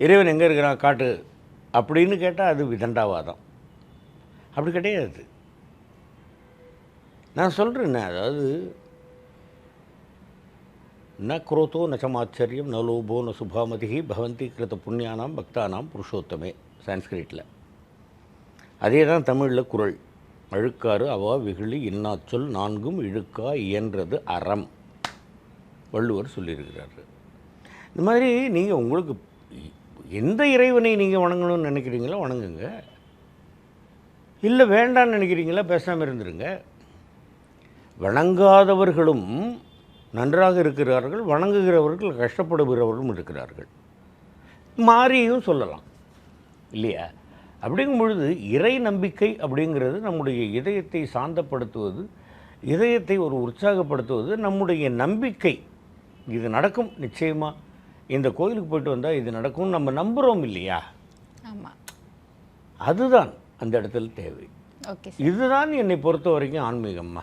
இறைவன் எங்கே இருக்கிறான் காட்டு? அப்படின்னு கேட்டால் அது விதண்டாவாதம். அப்படி கிடையாது. நான் சொல்கிறேன்னே அதாவது ந குரோத்தோ நச்சமாச்சரியம் நலோபோ ந லோபோ ந பவந்தி கிருத புண்ணியானாம் பக்தானாம் புருஷோத்தமே சான்ஸ்கிரிட்டில் அதே தான் தமிழில் குரல். அழுக்காறு அவா வெகுளி இன்னாச்சொல் நான்கும் இழுக்கா இயன்றது அறம். வள்ளுவர் சொல்லியிருக்கிறாரு. இந்த மாதிரி நீங்கள் உங்களுக்கு எந்த இறைவனை நீங்கள் வணங்கணும்னு நினைக்கிறீங்களோ வணங்குங்க. இல்லை வேண்டாம்னு நினைக்கிறீங்களா பேசாமல் இருந்துருங்க. வணங்காதவர்களும் நன்றாக இருக்கிறார்கள் வணங்குகிறவர்கள் கஷ்டப்படுகிறவர்களும் இருக்கிறார்கள். மாறியும் சொல்லலாம். இல்லையா? அப்படிங்கும் பொழுது இறை நம்பிக்கை அப்படிங்கிறது நம்முடைய இதயத்தை சாந்தப்படுத்துவது இதயத்தை ஒரு உற்சாகப்படுத்துவது நம்முடைய நம்பிக்கை. இது நடக்கும் நிச்சயமாக இந்த கோயிலுக்கு போயிட்டு வந்தால் இது நடக்கும் நம்ம நம்புகிறோம் இல்லையா? ஆமாம் அதுதான் அந்த இடத்துல தேவை. ஓகே இதுதான் என்னை பொறுத்த வரைக்கும் ஆன்மீகம்மா.